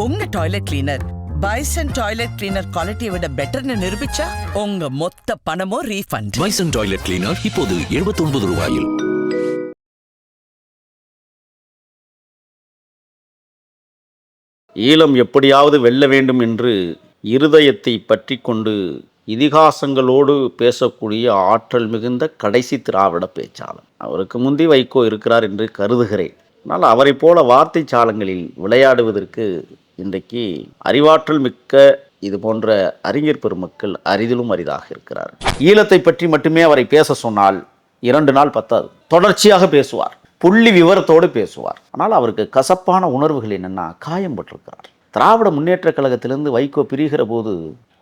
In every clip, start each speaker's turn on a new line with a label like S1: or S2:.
S1: உங்க toilet cleaner Bison toilet cleaner குவாலிட்டியை விட பெட்டர்னு நிரூபிச்சா உங்க மொத்த பணமும் ரீஃபண்ட்
S2: பைசன் டாய்லெட் கிளீனர் இப்போது 79 ரூபாயில்.
S3: ஈழம் எப்படியாவது வெல்ல வேண்டும் என்று இருதயத்தை பற்றி கொண்டு இதிகாசங்களோடு பேசக்கூடிய ஆற்றல் மிகுந்த கடைசி திராவிட பேச்சாளர். அவருக்கு முந்தி வைகோ இருக்கிறார் என்று கருதுகிறேன். ஆனால் அவரைப் போல வார்த்தை சாலங்களில் விளையாடுவதற்கு இன்றைக்கு அறிவாற்றல் மிக்க இது போன்ற அறிஞர் பெருமக்கள் அரிதிலும் அரிதாக இருக்கிறார் ஈழத்தை பற்றி மட்டுமே அவரை பேச சொன்னால் இரண்டு நாள் பத்தாது. தொடர்ச்சியாக பேசுவார். புள்ளி விவரத்தோடு பேசுவார். ஆனால் அவருக்கு கசப்பான உணர்வுகள் என்னென்னா காயம் பட்டிருக்கிறார். திராவிட முன்னேற்ற கழகத்திலிருந்து வைகோ பிரிகிற போது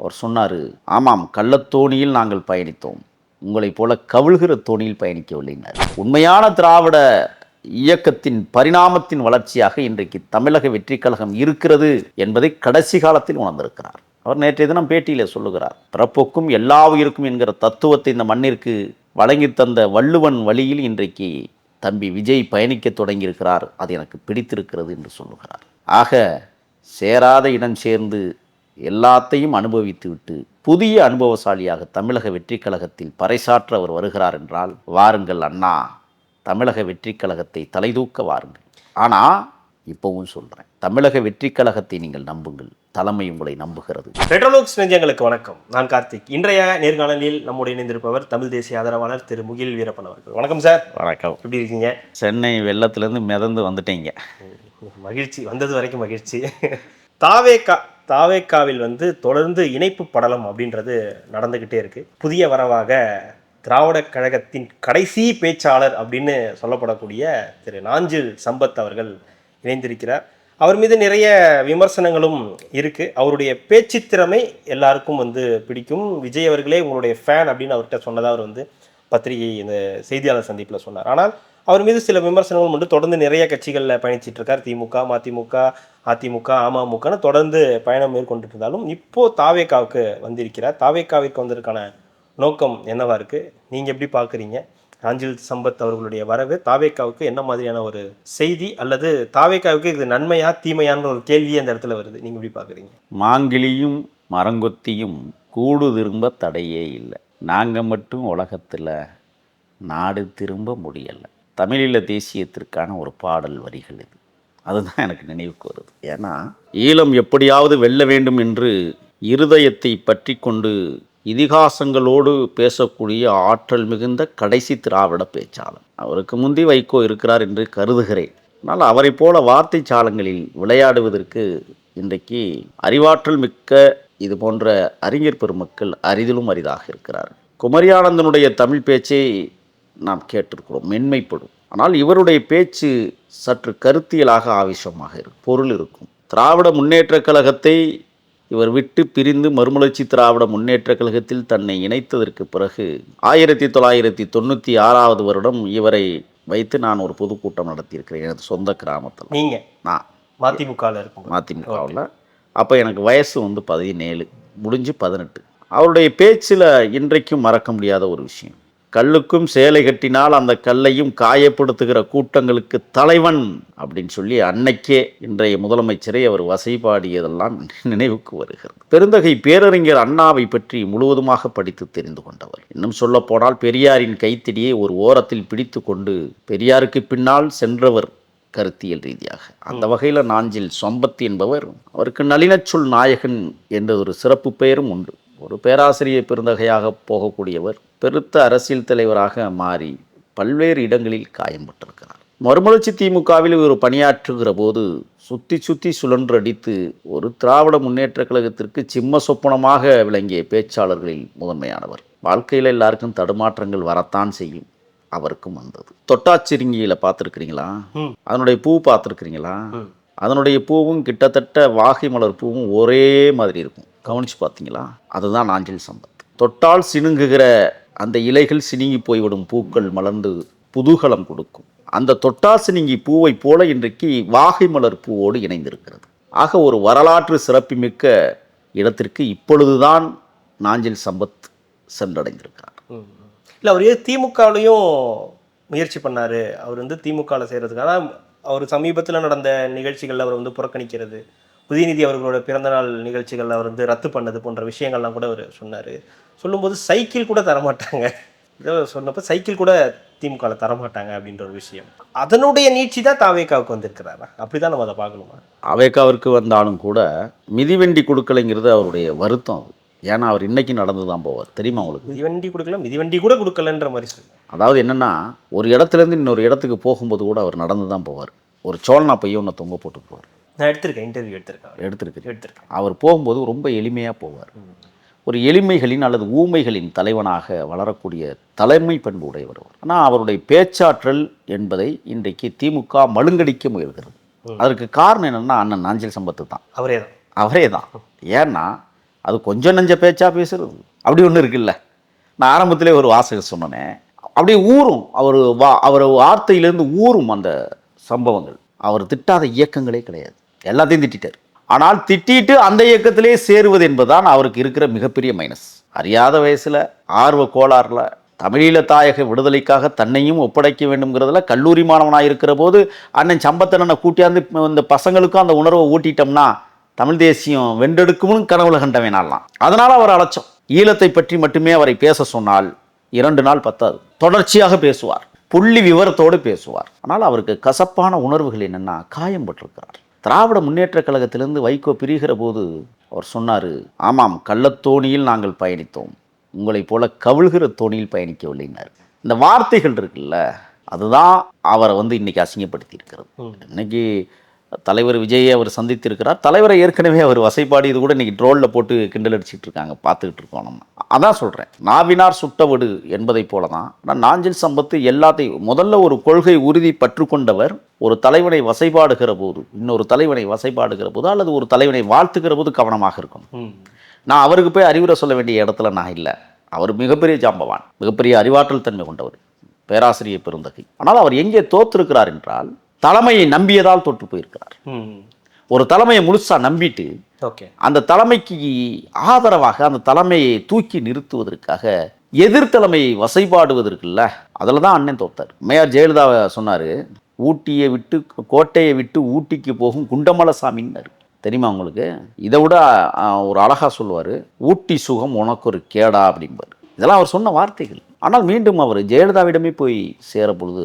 S3: அவர் சொன்னார் ஆமாம் கள்ளத்தோணியில் நாங்கள் பயணித்தோம். உங்களைப் போல கவிழ்கிற தோணியில் பயணிக்கவில்லைனார் உண்மையான திராவிட இயக்கத்தின் பரிணாமத்தின் வளர்ச்சியாக இன்றைக்கு தமிழக வெற்றிக் கழகம் இருக்கிறது என்பதை கடைசி காலத்தில் உணர்ந்திருக்கிறார். அவர் நேற்றைய தினம் பேட்டியில் சொல்லுகிறார் பிறப்புக்கும் எல்லா உயிருக்கும் என்கிற தத்துவத்தை இந்த மண்ணிற்கு வழங்கி தந்த வள்ளுவன் வழியில் இன்றைக்கு தம்பி விஜய் பயணிக்க தொடங்கியிருக்கிறார். அது எனக்கு பிடித்திருக்கிறது என்று சொல்லுகிறார். ஆக சேராத இடம் சேர்ந்து எல்லாத்தையும் அனுபவித்துவிட்டு புதிய அனுபவசாலியாக தமிழக வெற்றிக் கழகத்தில் பறைசாற்ற அவர் வருகிறார் என்றால் வாருங்கள் அண்ணா தமிழக வெற்றிக் கழகத்தை தலைதூக்க வாருங்கள். ஆனால் இப்போவும் சொல்கிறேன் தமிழக வெற்றிக் கழகத்தை நீங்கள் நம்புங்கள் தலைமை உங்களை நம்புகிறது.
S4: பெட்ரோலோக்ஸ் நெஞ்சங்களுக்கு வணக்கம். நான் கார்த்திக். இன்றைய நேர்காணலில் நம்முடைய இணைந்திருப்பவர் தமிழ் தேசிய ஆதரவாளர் திரு முகில் வீரப்பன் அவர்கள். வணக்கம் சார்.
S3: வணக்கம்.
S4: எப்படி இருக்கீங்க?
S3: சென்னை வெள்ளத்திலேருந்து மிதந்து வந்துட்டீங்க.
S4: மகிழ்ச்சி. வந்தது வரைக்கும் மகிழ்ச்சி. தாவேக்கா தாவேக்காவில் வந்து தொடர்ந்து இணைப்பு படலம் அப்படின்றது நடந்துக்கிட்டே இருக்கு. புதிய வரவாக திராவிட கழகத்தின் கடைசி பேச்சாளர் அப்படின்னு சொல்லப்படக்கூடிய திரு நாஞ்சில் சம்பத் அவர்கள் இணைந்திருக்கிறார். அவர் மீது நிறைய விமர்சனங்களும் இருக்குது அவருடைய பேச்சு திறமை எல்லாருக்கும் வந்து பிடிக்கும். விஜய் அவர்களே உங்களுடைய ஃபேன் அப்படின்னு அவர்கிட்ட சொன்னதாக அவர் வந்து பத்திரிகை இந்த செய்தியாளர் சந்திப்பில் சொன்னார். ஆனால் அவர் மீது சில விமர்சனங்களும் உண்டு. தொடர்ந்து நிறைய கட்சிகளில் பயணிச்சிட்டு இருக்கார். திமுக மதிமுக அதிமுக அமமுகன்னு தொடர்ந்து பயணம் மேற்கொண்டு இருந்தாலும் இப்போ தாவேக்காவுக்கு வந்திருக்கிறார். தாவேக்காவிற்கு வந்ததற்கான நோக்கம் என்னவா இருக்குது நீங்கள் எப்படி பார்க்குறீங்க அஞ்சில் சம்பத் அவர்களுடைய வரவு தாவேக்காவுக்கு என்ன மாதிரியான ஒரு செய்தி அல்லது தாவேக்காவுக்கு இது நன்மையா தீமையான ஒரு கேள்வி அந்த இடத்துல வருது. நீங்கள் எப்படி பார்க்குறீங்க
S3: மாங்கிலியும் மரங்கொத்தியும் கூடு திரும்ப தடையே இல்லை. நாங்கள் மட்டும் உலகத்தில் நாடு திரும்ப முடியலை. தமிழீழ தேசியத்திற்கான ஒரு பாடல் வரிகள் இது. அதுதான் எனக்கு நினைவுக்கு வருது ஏன்னா ஈழம் எப்படியாவது வெல்ல வேண்டும் என்று இருதயத்தை பற்றி கொண்டு இதிகாசங்களோடு பேசக்கூடிய ஆற்றல் மிகுந்த கடைசி திராவிட பேச்சாளர். அவருக்கு முந்தி வைகோ இருக்கிறார் என்று கருதுகிறேன். ஆனால் அவரைப் போல வார்த்தை சாலங்களில் விளையாடுவதற்கு இன்றைக்கு அறிவாற்றல் மிக்க இது போன்ற அறிஞர் பெருமக்கள் அரிதிலும் அரிதாக இருக்கிறார் குமரியானந்தனுடைய தமிழ் பேச்சை நாம் கேட்டிருக்கிறோம் மென்மைப்படும். ஆனால் இவருடைய பேச்சு சற்று கருத்தியலாக ஆவேசமாக இருக்கும். பொருள் இருக்கும். திராவிட முன்னேற்றக் கழகத்தை இவர் விட்டு பிரிந்து மறுமலர்ச்சி திராவிட முன்னேற்றக் கழகத்தில் தன்னை இணைத்ததற்கு பிறகு ஆயிரத்தி தொள்ளாயிரத்தி தொண்ணூற்றி ஆறாவது வருடம் இவரை வைத்து நான் ஒரு பொதுக்கூட்டம் நடத்தியிருக்கிறேன் எனது சொந்த கிராமத்தில்.
S4: நீங்க?
S3: நான்
S4: மதிமுகவில் இருக்கும்
S3: மதிமுகவில். அப்போ எனக்கு வயசு வந்து பதினேழு முடிஞ்சு பதினெட்டு. அவருடைய பேச்சில் இன்றைக்கும் மறக்க முடியாத ஒரு விஷயம். கல்லுக்கும் சேலை கட்டினால் அந்த கல்லையும் காயப்படுத்துகிற கூட்டங்களுக்கு தலைவன் அப்படின்னு சொல்லி அன்னைக்கே இன்றைய முதலமைச்சரை அவர் வசைபாடியதெல்லாம் நினைவுக்கு வருகிறது. பெருந்தகை பேரறிஞர் அண்ணாவை பற்றி முழுவதுமாக படித்து தெரிந்து கொண்டவர். இன்னும் சொல்ல போனால் பெரியாரின் கைத்தடியை ஒரு ஓரத்தில் பிடித்து கொண்டு பெரியாருக்கு பின்னால் சென்றவர் கருத்தியல் ரீதியாக. அந்த வகையில் நாஞ்சில் சொம்பத் என்பவர் அவருக்கு நளினச்சொல் நாயகன் என்ற ஒரு சிறப்பு பெயரும் உண்டு. ஒரு பேராசிரியர் பெருந்தகையாக போகக்கூடியவர் பெருத்த அரசியல் தலைவராக மாறி பல்வேறு இடங்களில் காயம்பட்டிருக்கிறார் மறுமலர்ச்சி திமுகவில் இவர் பணியாற்றுகிற போது சுத்தி சுத்தி சுழன்றடித்து ஒரு திராவிட முன்னேற்றக் கழகத்திற்கு சிம்ம சொப்பனமாக விளங்கிய பேச்சாளர்களில் முதன்மையானவர். வாழ்க்கையில் எல்லாருக்கும் தடுமாற்றங்கள் வரத்தான் செய்யும் அவருக்கும் வந்தது. தொட்டாச்சிருங்கியில பார்த்துருக்கிறீங்களா. அதனுடைய பூ பார்த்துருக்கிறீங்களா. அதனுடைய பூவும் கிட்டத்தட்ட வாகை மலர் பூவும் ஒரே மாதிரி இருக்கும். கவனிச்சு பார்த்தீங்களா? அதுதான் நாஞ்சில் சம்பத். தொட்டால் சினுங்குகிற அந்த இலைகள் சினுங்கி போய்விடும் பூக்கள் மலர்ந்து புதுகலம் கொடுக்கும். அந்த தொட்டால் சினுங்கி பூவை போல இன்றைக்கு வாகை மலர் பூவோடு இணைந்திருக்கிறது. ஆக ஒரு வரலாற்று சிறப்புமிக்க இடத்திற்கு இப்பொழுதுதான் நாஞ்சில் சம்பத் சென்றடைந்திருக்கிறார்.
S4: இல்லை அவர் ஏன் திமுகவிலையும் முயற்சி பண்ணாரு. அவர் வந்து திமுகவில் செய்கிறதுக்கான அவர் சமீபத்தில் நடந்த நிகழ்ச்சிகளில் அவர் வந்து புறக்கணிக்கிறது. உதயநிதி அவர்களோட பிறந்தநாள் நிகழ்ச்சிகள் அவர் வந்து ரத்து பண்ணது போன்ற விஷயங்கள்லாம் கூட அவர் சொன்னார். சொல்லும்போது சைக்கிள் கூட தரமாட்டாங்க. இதை சொன்னப்போ சைக்கிள் கூட திமுகவில் தரமாட்டாங்க அப்படின்ற ஒரு விஷயம். அதனுடைய நீட்சி தான் தாவேக்காவுக்கு வந்திருக்கிறாரா? அப்படிதான் நம்ம அதை பார்க்கணுமா?
S3: அவைக்காவிற்கு வந்தாலும் கூட மிதிவண்டி கொடுக்கலைங்கிறது அவருடைய வருத்தம் அது. ஏன்னா அவர் இன்னைக்கு நடந்து தான் போவார். தெரியுமா உங்களுக்கு?
S4: மிதிவண்டி கொடுக்கல மிதிவண்டி கூட கொடுக்கலன்ற மாதிரி சொல்லு
S3: அதாவது என்னன்னா ஒரு இடத்துலேருந்து இன்னொரு இடத்துக்கு போகும்போது கூட அவர் நடந்து தான் போவார். ஒரு சோழனா பையன் ஒன்று தொங்க போட்டு போவார்
S4: நான் எடுத்திருக்கேன் இன்டர்வியூ எடுத்திருக்கேன்
S3: எடுத்திருக்கு
S4: எடுத்திருக்கேன்.
S3: அவர் போகும்போது ரொம்ப எளிமையாக போவார். ஒரு எளிமைகளின் அல்லது ஊமைகளின் தலைவனாக வளரக்கூடிய தலைமை பண்பு உடையவர் ஆனால் அவருடைய பேச்சாற்றல் என்பதை இன்றைக்கு திமுக மழுங்கடிக்க முயல்கிறது. அதற்கு காரணம் என்னன்னா அண்ணன் நாஞ்சில் சம்பத்து தான்.
S4: அவரே தான்.
S3: அவரே தான். ஏன்னா அது கொஞ்சம் நெஞ்ச பேச்சா பேசுறது. அப்படி ஒன்று இருக்குல்ல. நான் ஆரம்பத்திலே ஒரு வாசகம் சொன்னேன். அப்படியே ஊறும். அவர் வா அவர் வார்த்தையிலேருந்து ஊறும் அந்த சம்பவங்கள். அவர் திட்டாத இயக்கங்களே கிடையாது. எல்லாத்தையும் திட்டிட்டார். ஆனால் திட்டிட்டு அந்த இயக்கத்திலே சேருவது என்பதுதான் அவருக்கு இருக்கிற மிகப்பெரிய மைனஸ் அறியாத வயசில் ஆர்வ கோளாறுல தமிழீழ தாயக விடுதலைக்காக தன்னையும் ஒப்படைக்க வேண்டும்ங்கிறதுல கல்லூரி மாணவனாக இருக்கிற போது அண்ணன் சம்பத்தனனை கூட்டியாந்து இந்த பசங்களுக்கும் அந்த உணர்வை ஊட்டிட்டோம்னா தமிழ் தேசியம் வென்றெடுக்கும்னு கனவுல கண்டவேனாலாம் அதனால் அவர் அலட்சம் ஈழத்தை பற்றி மட்டுமே அவரை பேச சொன்னால் இரண்டு நாள் பத்தாது. தொடர்ச்சியாக பேசுவார். புள்ளி விவரத்தோடு பேசுவார். ஆனால் அவருக்கு கசப்பான உணர்வுகள் என்னன்னா காயம்பட்டிருக்கிறார் திராவிட முன்னேற்றக் கழகத்திலிருந்து வைகோ பிரிகிற போது அவர் சொன்னார் ஆமாம் கள்ளத்தோணியில் நாங்கள் பயணித்தோம். உங்களைப் போல கவிழ்கிற தோணியில் பயணிக்கவில்லைன்னார். இந்த வார்த்தைகள் இருக்குல்ல அதுதான் அவரை வந்து இன்னைக்கு அசிங்கப்படுத்தி இருக்கிறது இன்னைக்கு தலைவர் விஜயை அவர் சந்தித்திருக்கிறார். தலைவரை ஏற்கனவே அவர் வசைப்பாடி இது கூட இன்னைக்கு ட்ரோலில் போட்டு கிண்டல் அடிச்சிட்டு இருக்காங்க. பார்த்துக்கிட்டு இருக்கோம் நம்ம. அதான் சொல்கிறேன் நாவினார் சுட்டவடு என்பதை போல தான் ஆனால் நாஞ்சில் சம்பத்து எல்லாத்தையும் முதல்ல ஒரு கொள்கை உறுதி பற்று கொண்டவர் ஒரு தலைவனை வசைபாடுகிற போது இன்னொரு தலைவனை வசைபாடுகிற போது அல்லது ஒரு தலைவனை வாழ்த்துகிற போது கவனமாக இருக்கணும்
S4: ம்.
S3: நான் அவருக்கு போய் அறிவுரை சொல்ல வேண்டிய இடத்துல நான் இல்லை. அவர் மிகப்பெரிய ஜாம்பவான். மிகப்பெரிய அறிவாற்றல் தன்மை கொண்டவர். பேராசிரியர் பெருந்தகை. ஆனால் அவர் எங்கே தோற்றிருக்கிறார் என்றால் தலைமையை நம்பியதால் தோற்று போயிருக்கிறார். ஒரு தலைமையை முழுசா நம்பிட்டு
S4: ஓகே.
S3: அந்த தலைமைக்கு ஆதரவாக அந்த தலைமையை தூக்கி நிறுத்துவதற்காக எதிர்த்தலைமையை வசைபாடுவதற்குல்ல அதில் தான் அண்ணன் தோத்தார். மேயர் ஜெயலலிதா சொன்னார் ஊட்டியை விட்டு கோட்டையை விட்டு ஊட்டிக்கு போகும் குண்டமலசாமின்னாரு. தெரியுமா உங்களுக்கு? இதை விட ஒரு அழகா சொல்லுவார் ஊட்டி சுகம் உனக்கு ஒரு கேடா அப்படிம்பார். இதெல்லாம் அவர் சொன்ன வார்த்தைகள். ஆனால் மீண்டும் அவர் ஜெயலலிதாவிடமே போய் சேர பொழுது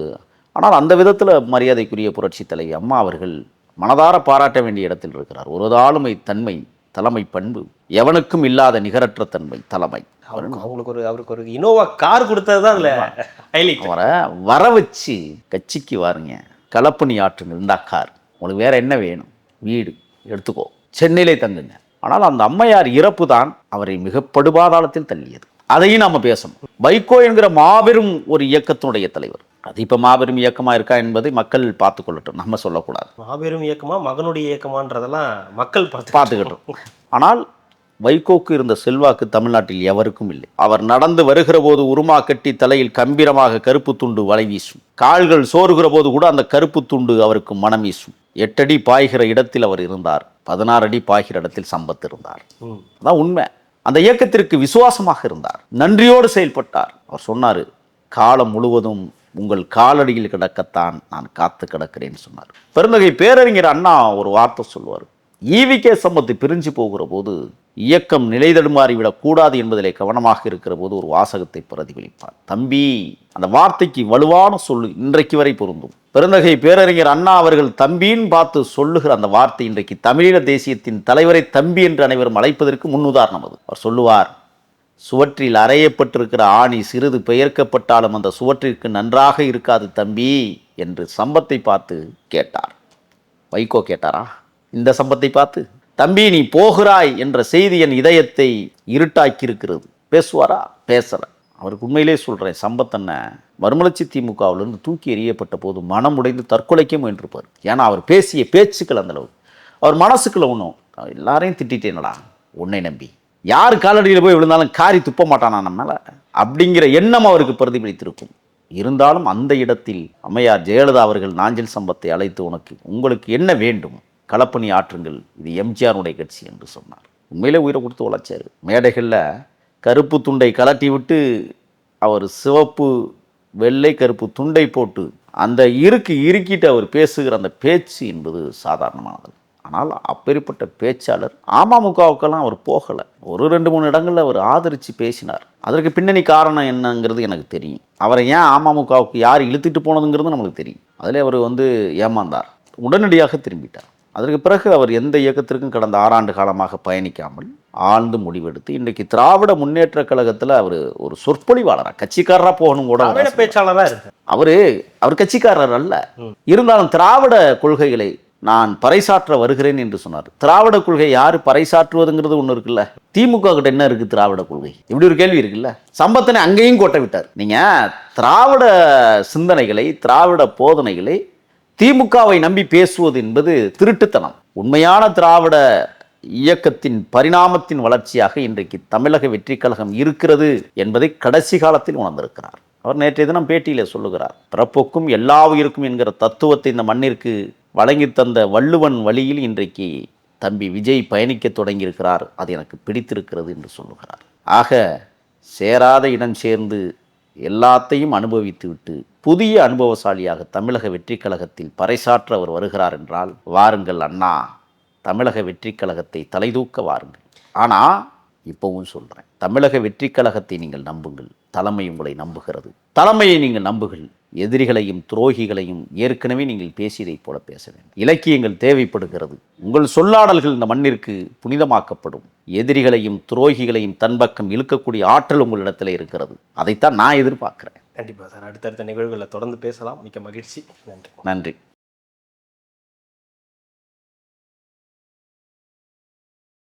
S3: ஆனால் அந்த விதத்தில் மரியாதைக்குரிய புரட்சி தலைவி அம்மா அவர்கள் மனதார பாராட்ட வேண்டிய இடத்தில் இருக்கிறார். ஒரு ஆளுமை தன்மை தலைமை பண்பு எவனுக்கும் இல்லாத நிகரற்ற தன்மை தலைமை.
S4: அவருக்கு அவங்களுக்கு ஒரு அவருக்கு ஒரு இனோவா கார் கொடுத்தது தான் அதில்
S3: அவரை வர வச்சு கட்சிக்கு வாருங்க. களப்பணி ஆற்றுங்க இந்த கார் உங்களுக்கு வேற என்ன வேணும்? வீடு. எடுத்துக்கோ. சென்னையிலே தங்குங்க. ஆனால் அந்த அம்மையார் இறப்பு தான் அவரை மிக படுபாதாளத்தில் தள்ளியது. அதையும் நாம பேசணும். வைகோ என்கிற மாபெரும் ஒரு இயக்கத்தினுடைய தலைவர். அது இப்போ மாபெரும் இயக்கமா இருக்கா என்பதை மக்கள் பார்த்து கொள்ளட்டும் நம்ம சொல்லக்கூடாது.
S4: மாபெரும் இயக்கமா மகனுடைய இயக்கமான்றதெல்லாம் மக்கள் பார்த்து
S3: பார்த்துக்கிட்டோம். ஆனால் வைகோக்கு இருந்த செல்வாக்கு தமிழ்நாட்டில் எவருக்கும் இல்லை. அவர் நடந்து வருகிற போது உருமா கட்டி தலையில் கம்பீரமாக கருப்பு துண்டு வலை வீசும். கால்கள் சோறுகிற போது கூட அந்த கருப்பு துண்டு அவருக்கு மனம் வீசும். எட்டடி பாய்கிற இடத்தில் அவர் இருந்தார். பதினாறு அடி பாய்கிற இடத்தில் சம்பத் இருந்தார். அதான் உண்மை. அந்த இயக்கத்திற்கு விசுவாசமாக இருந்தார். நன்றியோடு செயல்பட்டார். அவர் சொன்னார் காலம் முழுவதும் உங்கள் காலடியில் கிடக்கத்தான் நான் காத்து கிடக்கிறேன்னு சொன்னார். பெருந்தகை பேரறிஞர் அண்ணா ஒரு வார்த்தை சொல்லுவார். ஈவிகே சம்பத்து பிரிஞ்சு போகிற போது இயக்கம் நிலைதடுமாறி விடக்கூடாது என்பதிலே கவனமாக இருக்கிற போது ஒரு வாசகத்தை பிரதிபலிப்பார். தம்பி அந்த வார்த்தைக்கு வலுவான சொல்லு இன்றைக்கு வரை பொருந்தும். பெருந்தகை பேரறிஞர் அண்ணா அவர்கள் தம்பின்னு பார்த்து சொல்லுகிற அந்த வார்த்தை இன்றைக்கு தமிழீழ தேசியத்தின் தலைவரை தம்பி என்று அனைவரும் அழைப்பதற்கு முன்னுதாரணம் அது. அவர் சொல்லுவார் சுவற்றில் அறையப்பட்டிருக்கிற ஆணி சிறிது பெயர்க்கப்பட்டாலும் அந்த சுவற்றிற்கு நன்றாக இருக்காது தம்பி என்று சம்பத்தை பார்த்து கேட்டார். வைகோ கேட்டாரா? இந்த சம்பத்தை பார்த்து தம்பி நீ போகிறாய் என்ற செய்தி என் இதயத்தை இருட்டாக்கி இருக்கிறது பேசுவாரா? பேசல. அவருக்கு உண்மையிலே சொல்கிறேன் சம்பத்தன்ன மறுமலர்ச்சி திமுகவிலிருந்து தூக்கி எறியப்பட்ட போது மனம் உடைந்து தற்கொலைக்க முயன்றிருப்பார். ஏன்னா அவர் பேசிய பேச்சுக்கள் அந்த அளவு அவர் மனசுக்குள்ள ஒன்றும் எல்லாரையும் திட்டிட்டேனடா உன்னை நம்பி. யார் காலடியில் போய் விழுந்தாலும் காரி துப்ப மாட்டானா நம்ம அப்படிங்கிற எண்ணம் அவருக்கு பிரதிபலித்திருக்கும். இருந்தாலும் அந்த இடத்தில் அம்மையார் ஜெயலலிதா அவர்கள் நாஞ்சில் சம்பத்தை அழைத்து உனக்கு உங்களுக்கு என்ன வேண்டும்? களப்பணி ஆற்றுங்கள். இது எம்ஜிஆருடைய கட்சி என்று சொன்னார். உண்மையிலே உயிரை கொடுத்து உழைச்சார். மேடைகளில் கருப்பு துண்டை கலட்டி விட்டு அவர் சிவப்பு வெள்ளை கருப்பு துண்டை போட்டு அந்த இருக்கு இறுக்கிட்டு அவர் பேசுகிற அந்த பேச்சு என்பது சாதாரணமானது. ஆனால் அப்பேற்பட்ட பேச்சாளர் அமமுகவுக்கெல்லாம் அவர் போகலை. ஒரு ரெண்டு மூணு இடங்களில் அவர் ஆதரித்து பேசினார். அதற்கு பின்னணி காரணம் என்னங்கிறது எனக்கு தெரியும். அவரை ஏன் அமமுகவுக்கு யார் இழுத்துட்டு போனதுங்கிறது நம்மளுக்கு தெரியும். அதில் அவர் வந்து ஏமாந்தார். உடனடியாக திரும்பிட்டார். அதற்கு பிறகு அவர் எந்த இயக்கத்திற்கும் கடந்த ஆறாண்டு காலமாக பயணிக்காமல் ஆழ்ந்து முடிவெடுத்து இன்றைக்கு திராவிட முன்னேற்ற கழகத்தில் அவர் ஒரு சொற்பொழிவாளராக கட்சிக்காரராக போகணும் கூட.
S4: பேச்சாளராக இருக்கு
S3: அவரு அவர் கட்சிக்காரர் அல்ல. இருந்தாலும் திராவிட கொள்கைகளை நான் பறைசாற்ற வருகிறேன் என்று சொன்னார். திராவிட கொள்கை யாரு பறைசாற்றுவதுங்கிறது ஒண்ணு இருக்குல்ல? திமுக கிட்ட என்ன இருக்கு திராவிட கொள்கை? இப்படி ஒரு கேள்வி இருக்குல்ல? சம்பத்தனை அங்கேயும் கோட்டை விட்டார். நீங்க திராவிட சிந்தனைகளை திராவிட போதனைகளை திமுகவை நம்பி பேசுவது என்பது திருட்டுத்தனம். உண்மையான திராவிட இயக்கத்தின் பரிணாமத்தின் வளர்ச்சியாக இன்றைக்கு தமிழக வெற்றி கழகம் இருக்கிறது என்பதை கடைசி காலத்தில் உணர்ந்திருக்கிறார். அவர் நேற்றைய தினம் பேட்டியில் சொல்லுகிறார் பிறப்புக்கும் எல்லா உயிருக்கும் என்கிற தத்துவத்தை இந்த மண்ணிற்கு வழங்கி தந்த வள்ளுவன் வழியில் இன்றைக்கு தம்பி விஜய் பயணிக்க தொடங்கியிருக்கிறார். அது எனக்கு பிடித்திருக்கிறது என்று சொல்லுகிறார். ஆக சேராத இடம் சேர்ந்து எல்லாத்தையும் அனுபவித்துவிட்டு புதிய அனுபவசாலியாக தமிழக வெற்றி கழகத்தில் பறைசாற்ற அவர் வருகிறார் என்றால் வாருங்கள் அண்ணா தமிழக வெற்றி கழகத்தை தலைதூக்க வாருங்கள். ஆனால் இப்போவும் சொல்கிறேன் தமிழக வெற்றி கழகத்தை நீங்கள் நம்புங்கள். தலைமை உங்களை நம்புகிறது. தலைமையை நீங்கள் நம்புங்கள். எதிரிகளையும் துரோகிகளையும் ஏற்கனவே நீங்கள் பேசியதைப் போல பேச வேண்டும். இலக்கியங்கள் தேவைப்படுகிறது. உங்கள் சொல்லாடல்கள் இந்த மண்ணிற்கு புனிதமாக்கப்படும். எதிரிகளையும் துரோகிகளையும் தன் பக்கம் இழுக்கக்கூடிய ஆற்றல் உங்களிடத்தில் இருக்கிறது. அதைத்தான் நான் எதிர்பார்க்கிறேன்.
S4: கண்டிப்பாக சார். அடுத்தடுத்த நிகழ்வுகளை தொடர்ந்து பேசலாம். மிக்க மகிழ்ச்சி. நன்றி.
S3: நன்றி.